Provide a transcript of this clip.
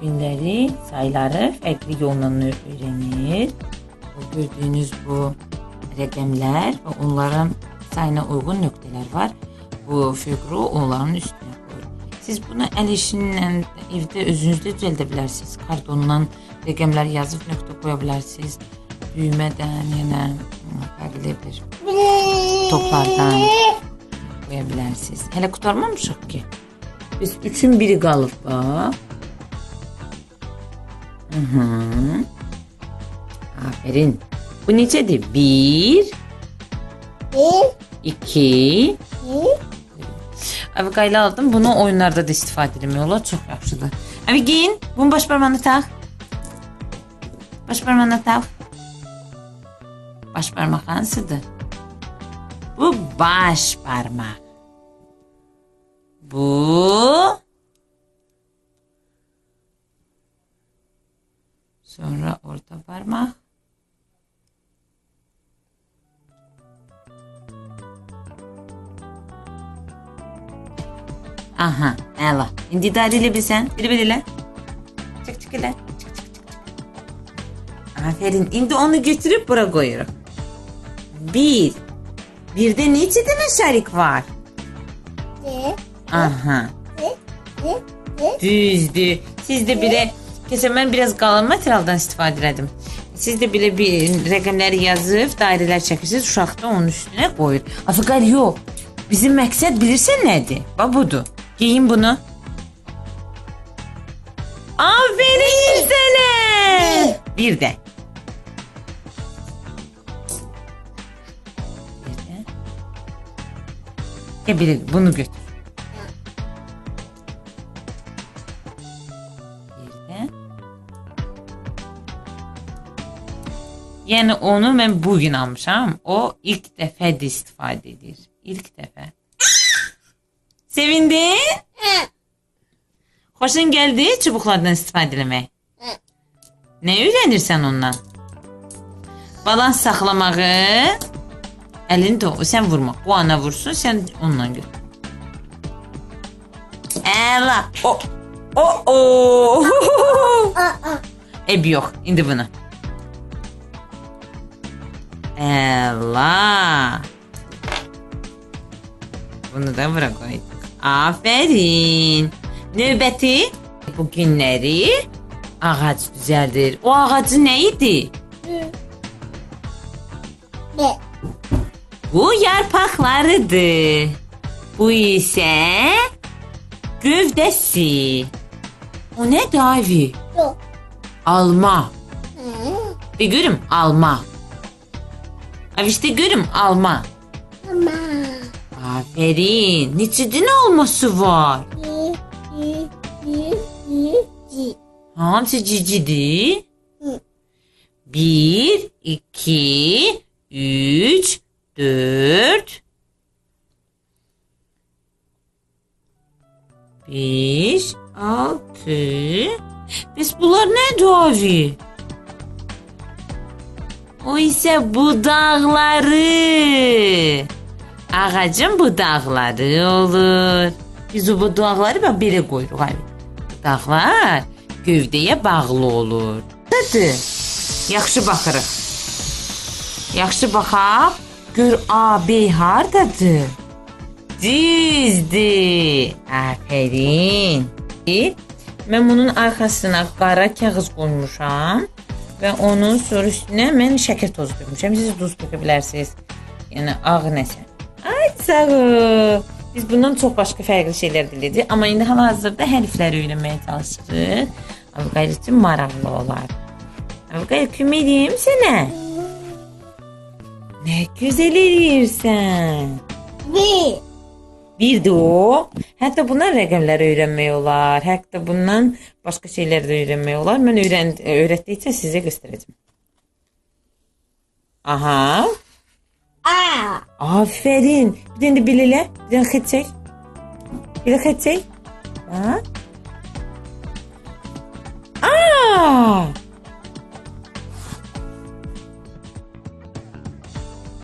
günleri, sayıları farklı yolla öğrenir. Bu gördüğünüz bu rəqəmlər və onların sayına uyğun nöqtələr var. Bu fiquru onların üstünə qoyur. Siz bunu əl işinlə evdə özünüz də düzəldə bilərsiniz. Kartondan rəqəmlər yazıb nöqtə qoya bilərsiniz. Düymədən, yenə fərqli bir toplardan qoya bilərsiniz. Hələ qutarmamışıq ki. Biz üçün biri qalıb bax. Hı -hı. Aferin. Bu necədir? Bir, Bir, iki. iki, Abi qayla aldım. Bunu oyunlarda da istifadə etmək olar. Çox yaxşıdır. Abi giyin. Bunu baş barmağına tax. Baş barmağına tax. Baş barmaq hansıdır? Bu baş barmaq. Bu Sonra orta parmak. Aha, əla. İndi bilsən. Biri bir elə. Çık çık elə. Çık çık çık. Aferin. İndi onu götürüp bura koyuyoruz. Bir. Birde neçə dənə şərik var? Aha. Düzdür. Siz de bile Keçən mən biraz qalın materialdan istifadə elədim. Siz də belə bir rəqəmləri yazıb dairələr çəkirsiniz, uşaq da onun üstünə qoyur. Afəqər yox. Bizim məqsəd bilirsən nədir? Bax budur. Geyin bunu. Aferin sənə. Bir də. Bir də. Gəl bir bunu götür. Yəni onu mən bu gün almışam. O ilk dəfədir istifadə edir. İlk dəfə. Sevindin? Xoşun gəldi çubuqlardan istifadə etmək? Nə öyrənirsən ondan? Balans saxlamağı. Əlini də o sən vurma. O ana vursun, sən onunla gör. Əla. O. O. o. Aa, Eb yox, indi bunu. Əla. Bunu da bura. Aferin. Növbəti bu günləri ağac düzəldir. O ağacı nə idi? bir, Bu yarpaqlarıdır. Bu isə gövdəsi. O nə Davi? yok. Alma. Görüm alma. İşte görüm alma. Ama. Aferin. Neçə olması var? Cicidir? Hı. Bir, iki, üç, dört. Beş, altı. Biz bunlar ne abi? O ise budaqları. Ağacın budaqları olur. Biz o budaqları bax belə qoyuruq abi. Budaqlar gövdəyə bağlı olur. Nədir? Yaxşı baxırıq. Yaxşı baxaq. Gör A, B hardadır? Düzdür. Aferin. Mən bunun arxasına qara kağız qoymuşam və onun sonra üstünə mən şəkər tozu dökmüşəm. Siz duz dökə bilərsiniz. Yəni ağ nəsə. Ay sağ ol. Biz bundan çox başqa fərqli şeylər bilirik, amma indi hal-hazırda hərfləri öyrənməyə çalışırıq. Avqayl üçün maraqlı olar. Avqayl kömək edeyim sənə. Nə gözəl eləyirsən. Bir, Bir də o, hətta bundan rəqəmlər öyrənmək olar, hətta bundan başqa şeylər də öyrənmək olar. Mən öyrən öyrətdikcə sizə göstərəcəm. Aha. A, Aferin. Bir dənə də bil elə. Bir dənə xət çək. Bir də xət çək. Ha? Aa!